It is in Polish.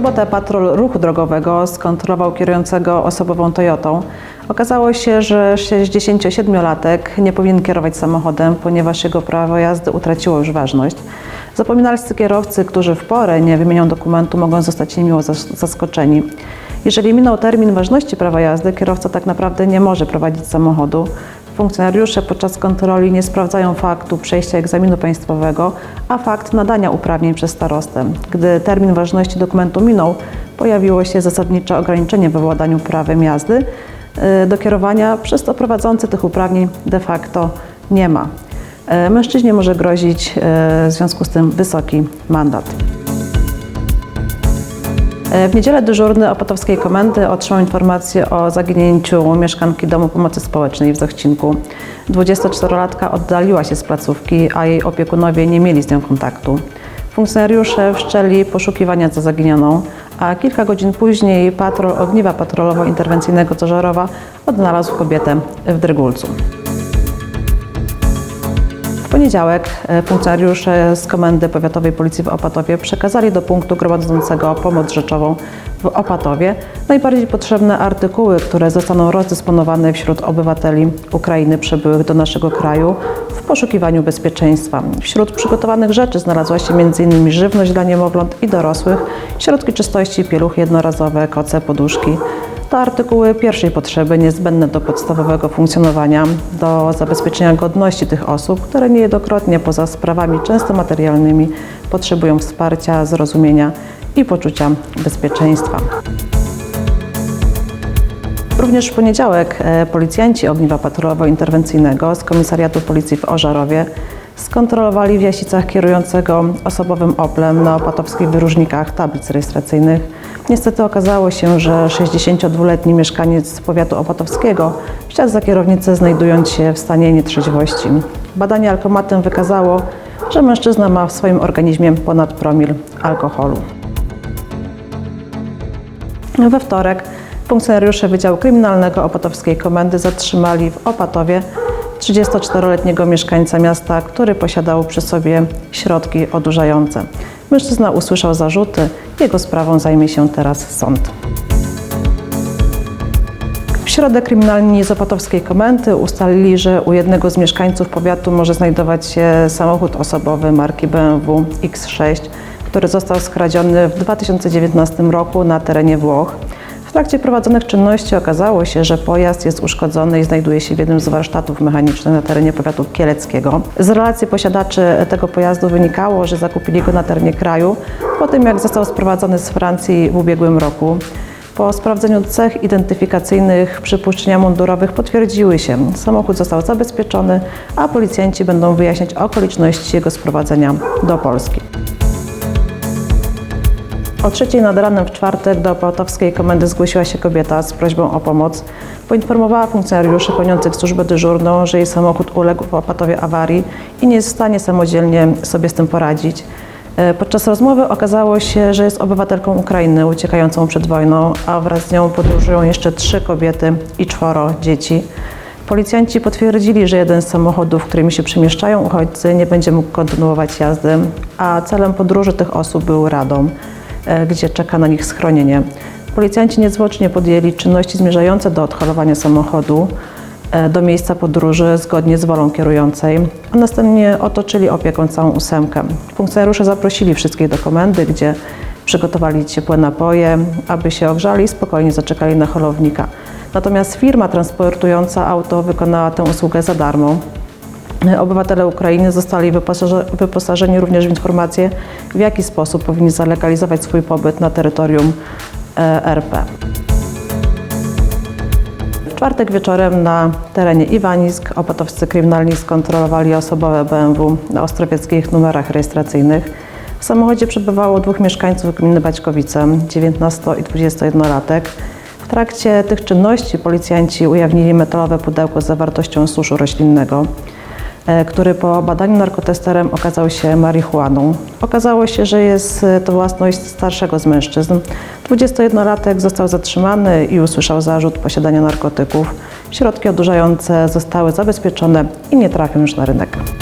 sobotę patrol ruchu drogowego skontrolował kierującego osobową Toyotą. Okazało się, że 67-latek nie powinien kierować samochodem, ponieważ jego prawo jazdy utraciło już ważność. Zapominalscy kierowcy, którzy w porę nie wymienią dokumentu, mogą zostać niemiło zas- zaskoczeni. Jeżeli minął termin ważności prawa jazdy, kierowca tak naprawdę nie może prowadzić samochodu. Funkcjonariusze podczas kontroli nie sprawdzają faktu przejścia egzaminu państwowego, a fakt nadania uprawnień przez starostę. Gdy termin ważności dokumentu minął, pojawiło się zasadnicze ograniczenie w władaniu prawem jazdy e, do kierowania, przez to prowadzący tych uprawnień de facto nie ma. E, Mężczyźnie może grozić e, w związku z tym wysoki mandat. E, W niedzielę dyżurny Opatowskiej Komendy otrzymał informację o zaginięciu mieszkanki Domu Pomocy Społecznej w Zochcinku. 24-latka oddaliła się z placówki, a jej opiekunowie nie mieli z nią kontaktu. Funkcjonariusze wszczęli poszukiwania za zaginioną, a kilka godzin później patrol ogniwa patrolowo-interwencyjnego Zożarowa odnalazł kobietę w Drygulcu. Poniedziałek e, funkcjonariusze z Komendy Powiatowej Policji w Opatowie przekazali do punktu gromadzącego pomoc rzeczową w Opatowie najbardziej potrzebne artykuły, które zostaną rozdysponowane wśród obywateli Ukrainy przybyłych do naszego kraju w poszukiwaniu bezpieczeństwa. Wśród przygotowanych rzeczy znalazła się m.in. żywność dla niemowląt i dorosłych, środki czystości, pieluchy jednorazowe, koce, poduszki, to artykuły pierwszej potrzeby niezbędne do podstawowego funkcjonowania, do zabezpieczenia godności tych osób, które niejednokrotnie poza sprawami często materialnymi potrzebują wsparcia, zrozumienia i poczucia bezpieczeństwa. Również w poniedziałek e, policjanci Ogniwa Patrolowo-Interwencyjnego z Komisariatu Policji w Ożarowie skontrolowali w Jasicach kierującego osobowym Oplem na opatowskich wyróżnikach tablic rejestracyjnych. Niestety okazało się, że 62-letni mieszkaniec powiatu opatowskiego wsiadł za kierownicę znajdując się w stanie nietrzeźwości. Badanie alkomatem wykazało, że mężczyzna ma w swoim organizmie ponad promil alkoholu. We wtorek funkcjonariusze Wydziału Kryminalnego Opatowskiej Komendy zatrzymali w Opatowie 34-letniego mieszkańca miasta, który posiadał przy sobie środki odurzające. Mężczyzna usłyszał zarzuty, jego sprawą zajmie się teraz sąd. W środę kryminalni z Opatowskiej Komendy ustalili, że u jednego z mieszkańców powiatu może znajdować się samochód osobowy marki BMW X6, który został skradziony w 2019 roku na terenie Włoch. W trakcie prowadzonych czynności okazało się, że pojazd jest uszkodzony i znajduje się w jednym z warsztatów mechanicznych na terenie powiatu kieleckiego. Z relacji posiadaczy tego pojazdu wynikało, że zakupili go na terenie kraju po tym, jak został sprowadzony z Francji w ubiegłym roku. Po sprawdzeniu cech identyfikacyjnych przypuszczenia mundurowych potwierdziły się. Samochód został zabezpieczony, a policjanci będą wyjaśniać okoliczności jego sprowadzenia do Polski. O trzeciej nad ranem w czwartek do opatowskiej komendy zgłosiła się kobieta z prośbą o pomoc. Poinformowała funkcjonariuszy pełniących służbę dyżurną, że jej samochód uległ w Opatowie awarii i nie jest w stanie samodzielnie sobie z tym poradzić. E, Podczas rozmowy okazało się, że jest obywatelką Ukrainy uciekającą przed wojną, a wraz z nią podróżują jeszcze trzy kobiety i czworo dzieci. Policjanci potwierdzili, że jeden z samochodów, którymi się przemieszczają uchodźcy, nie będzie mógł kontynuować jazdy, a celem podróży tych osób był Radom, e, gdzie czeka na nich schronienie. Policjanci niezwłocznie podjęli czynności zmierzające do odholowania samochodu do miejsca podróży zgodnie z wolą kierującej, a następnie otoczyli opieką całą ósemkę. Funkcjonariusze zaprosili wszystkich do komendy, gdzie przygotowali ciepłe napoje, aby się ogrzali i spokojnie zaczekali na holownika. Natomiast firma transportująca auto wykonała tę usługę za darmo. Obywatele Ukrainy zostali wyposaże- wyposażeni również w informacje, w jaki sposób powinni zalegalizować swój pobyt na terytorium e, RP. Czwartek wieczorem na terenie Iwanisk opatowscy kryminalni skontrolowali osobowe BMW na ostrowieckich numerach rejestracyjnych. W samochodzie przebywało dwóch mieszkańców gminy Baćkowice, 19 i 21-latek. W trakcie tych czynności policjanci ujawnili metalowe pudełko z zawartością suszu roślinnego który po badaniu narkotesterem okazał się marihuaną. Okazało się, że jest e, to własność starszego z mężczyzn. 21-latek został zatrzymany i usłyszał zarzut posiadania narkotyków. Środki odurzające zostały zabezpieczone i nie trafią już na rynek.